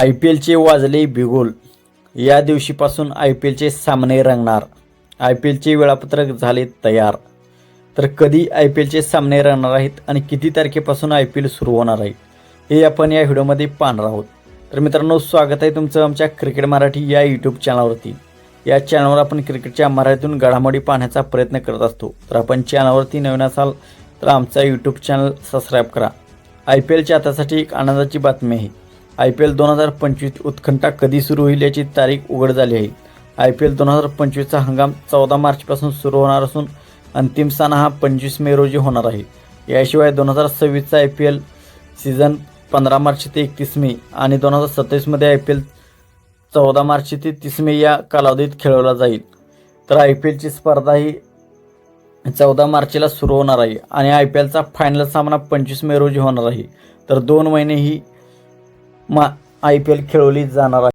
I P एलचे वाजले बिगुल. या दिवशीपासून आय पी एलचे सामने रंगणार. आय पी एलचे वेळापत्रक झाले तयार. तर कधी आय पी एलचे सामने रंगणार आहेत आणि किती तारखेपासून आय पी एल सुरू होणार आहे हे आपण या व्हिडिओमध्ये पाहणार आहोत. तर मित्रांनो स्वागत आहे तुमचं आमच्या क्रिकेट मराठी या यूट्यूब चॅनलवरती या चॅनलवर आपण क्रिकेटच्या मराठीतून घडामोडी पाहण्याचा प्रयत्न करत असतो. तर आपण चॅनलवरती नवीन असाल तर आमचा यूट्यूब चॅनल सबस्क्राईब करा. आय पी एलच्या आतासाठी एक आनंदाची बातमी आहे. आय पी एल दोन हजार पंचवीस उत्खंठा कधी सुरू होईल याची तारीख उघड झाली आहे. आय पी एल दोन हजार पंचवीसचा हंगाम चौदा मार्चपासून सुरू होणार असून अंतिम सामना हा पंचवीस मे रोजी होणार आहे. याशिवाय दोन हजार सव्वीसचा आय पी एल सीझन पंधरा मार्च ते एकतीस मे आणि दोन हजार सत्तावीसमध्ये आय पी एल चौदा मार्च ते तीस मे या कालावधीत खेळवला जाईल. तर आय पी एलची स्पर्धा ही चौदा मार्चला सुरू होणार आहे आणि आय पी एलचा फायनल सामना पंचवीस मे रोजी होणार आहे. तर दोन महिने ही मा आय पी एल खेळवली जाणार आहे.